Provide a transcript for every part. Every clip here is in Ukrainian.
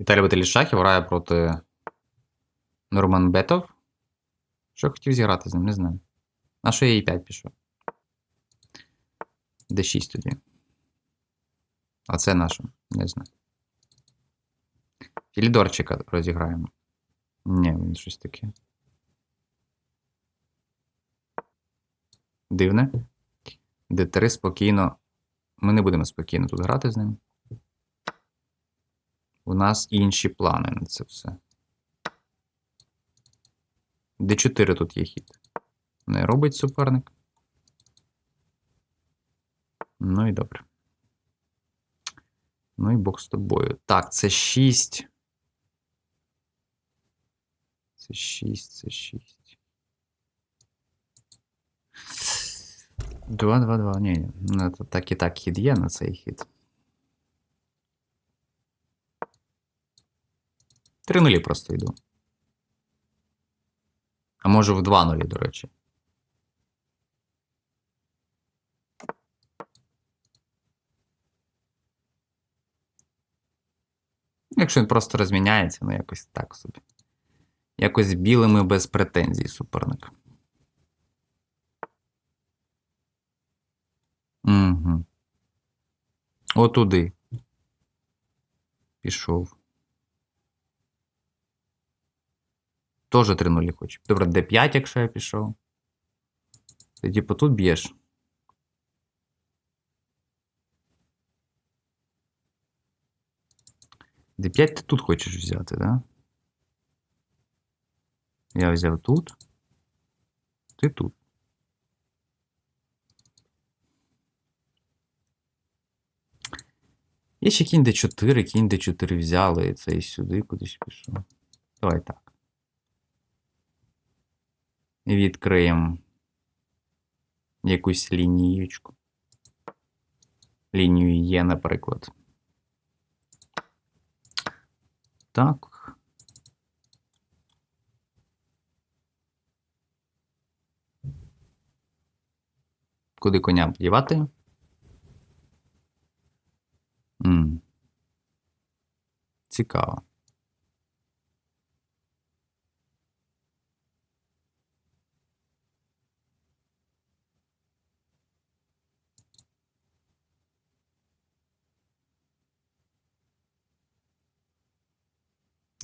Віталій Баталій Шахів грає проти Норман Бетов. Що хотів зіграти з ним, не знаю. На що я і5 пішов? D6 тоді. А це наше, не знаю. Філідорчика розіграємо. Ні, він щось таке. Дивне. D3 спокійно. Ми не будемо спокійно тут грати з ним. У нас інші плани на це все. D4 тут є хід. Не робить суперник. Ну і добре. Ну і Бог з тобою. Так, це 6. Це 6, це 6. 2, 2, 2. Ні, ні. Ну, так і так хід є на цей хід. 3 нулі просто йду. А може в 2 нулі, до речі. Якщо він просто розміняється, ну якось так собі. Якось білими без претензій суперник. Угу. Отуди. Пішов. Тоже 3 нулі хочу. Добре, D5, якщо я пішов. Ти типу тут б'єш. D5 ти тут хочеш взяти, да? Я взяв тут. Ти тут. Є ще кінь D4, кінь D4 взяли, і це і сюди кудись пішов. Давай так. Відкриємо якусь лінієчку. Лінію Є, наприклад. Так. Куди коня вдівати? Цікаво.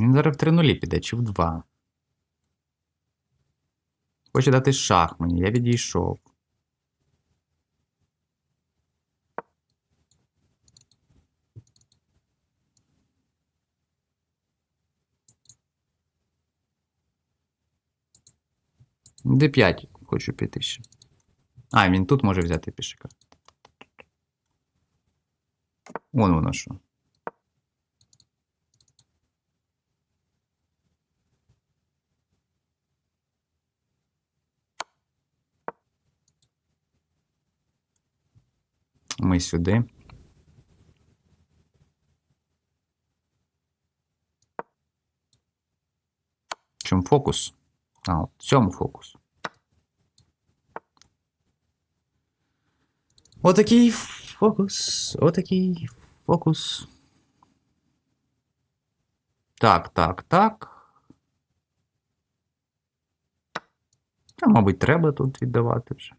Він зараз в 3 нулі піде чи в 2. Хоче дати шах мені, я відійшов. D5 хочу піти ще. А, він тут може взяти пішика. Вон воно що. Ми сюди. Чому фокус? А, от цьому фокус. Отакий фокус. Отакий фокус. Так, так, так. Та, мабуть, треба тут віддавати вже.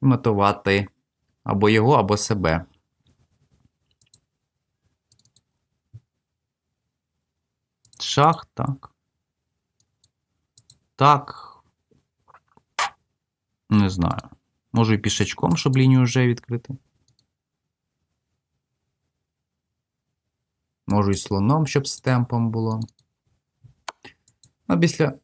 Мотивати або його, або себе. Шах, так. Так. Не знаю. Можу і пішачком, щоб лінію вже відкрити. Можу і слоном, щоб з темпом було. Ну, після.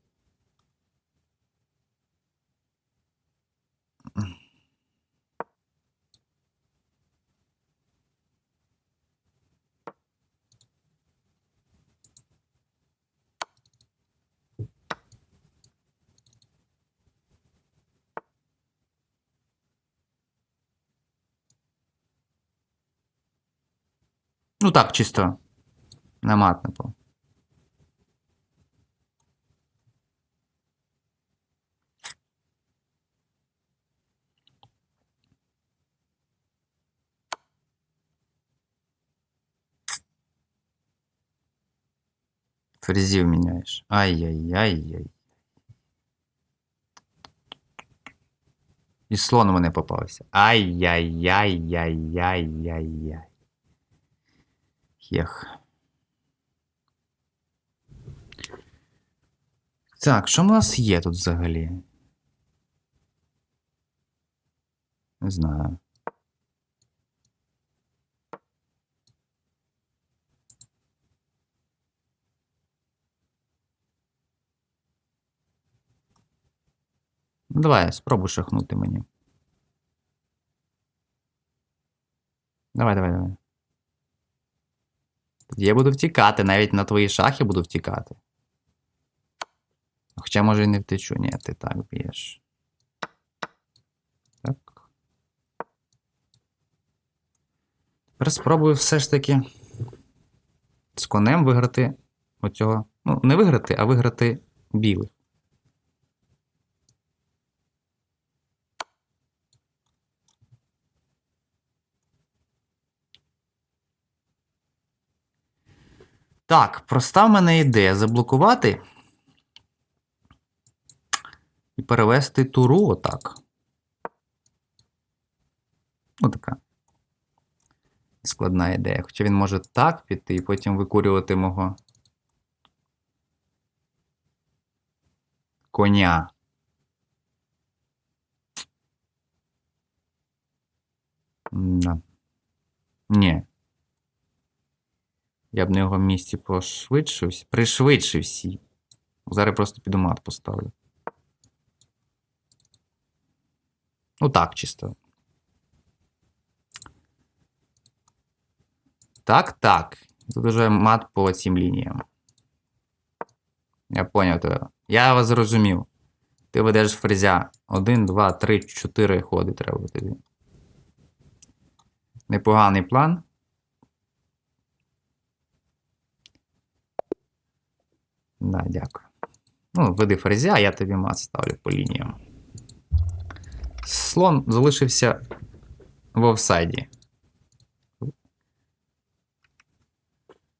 Ну так, чисто. На мат напав. Фрезив меняешь. Ай-яй-яй-яй. І слон у мене попався. Ай-яй-яй-яй-яй-яй-яй. Єх. Так, що в нас є тут взагалі? Не знаю. Ну, давай, спробуй шахнути мені. Давай, давай, давай. Я буду втікати, навіть на твої шахи буду втікати. Хоча, може, і не втечу. Ні, ти так б'єш. Так. Тепер спробую все ж таки з конем виграти оцього. Ну, не виграти, а виграти білих. Так, проста в мене ідея заблокувати і перевести туру отак. Ну, така складна ідея. Хоча він може так піти і потім викурювати мого коня. Да. Ні. Я б на його місці пошвидшився. Пришвидшився. Зараз просто піду мат поставлю. Ну так, чисто. Так, так. Тут уже мат по цим лініям. Я поняв тебе. Я вас зрозумів. Ти ведеш фрезя. Один, два, три, чотири ходи треба тобі. Непоганий план. Да, дякую. Ну, веди фрезя, а я тобі мат ставлю по лініям. Слон залишився в офсайді.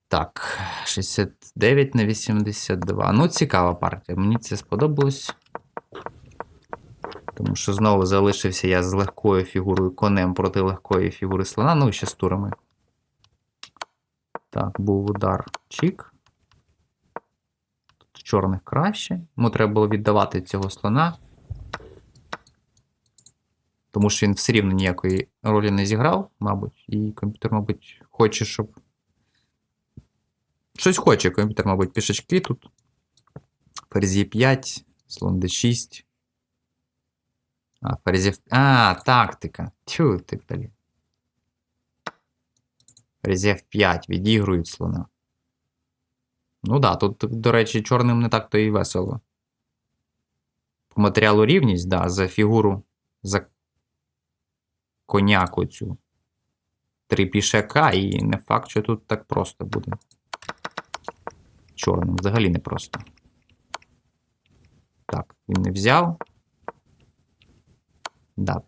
Так, 69 на 82. Ну, цікава партія. Мені це сподобалось. Тому що знову залишився я з легкою фігурою конем проти легкої фігури слона. Ну і ще з турами. Так, був удар Чік. Чорних краще. Йому треба було віддавати цього слона. Тому що він все рівно ніякої ролі не зіграв, мабуть, і комп'ютер, мабуть, хоче, щоб. Щось хоче комп'ютер, мабуть, пішечки тут. Ферзі 5, слон d6. А, ферзі... А, тактика. Тю, ти, блін. Ферзі F5 відігрують слона. Ну да, тут, до речі, чорним не так то і весело. По матеріалу рівність, да, за фігуру, за коняку цю. Три пішака, і не факт, що тут так просто буде. Чорним взагалі не просто. Так, він не взяв. Да.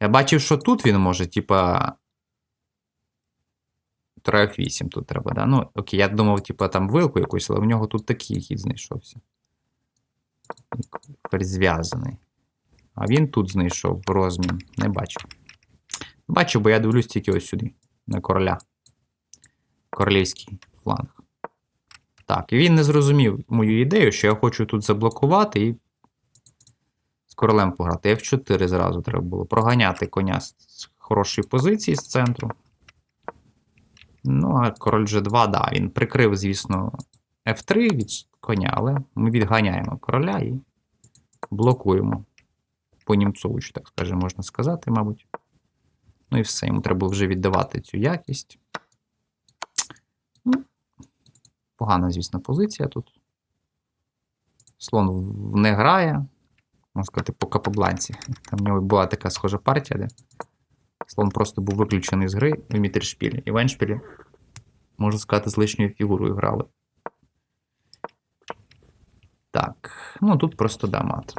Я бачив, що тут він може, типа. 3F8 тут треба, да? Ну, окей, я думав, типа, там вилку якусь, але в нього тут такий хід знайшовся. Зв'язаний. А він тут знайшов розмін. Не бачу. Бачу, бо я дивлюсь тільки ось сюди, на короля. Королівський фланг. Так, і він не зрозумів мою ідею, що я хочу тут заблокувати і з королем пограти. F4 зразу треба було. Проганяти коня з хорошої позиції з центру. Ну, а король G2, да, він прикрив, звісно, F3 від коня, але ми відганяємо короля і блокуємо по німцовичу, так скажемо, можна сказати, мабуть. Ну і все, йому треба вже віддавати цю якість. Ну, Погана, звісно, позиція тут. Слон не грає. Можна сказати, по капобланці. Там в нього була така схожа партія, де слон просто був виключений з гри в мітершпілі. І в еншпілі, можна сказати, з лишньою фігурою грали. Так, ну тут просто да, мат.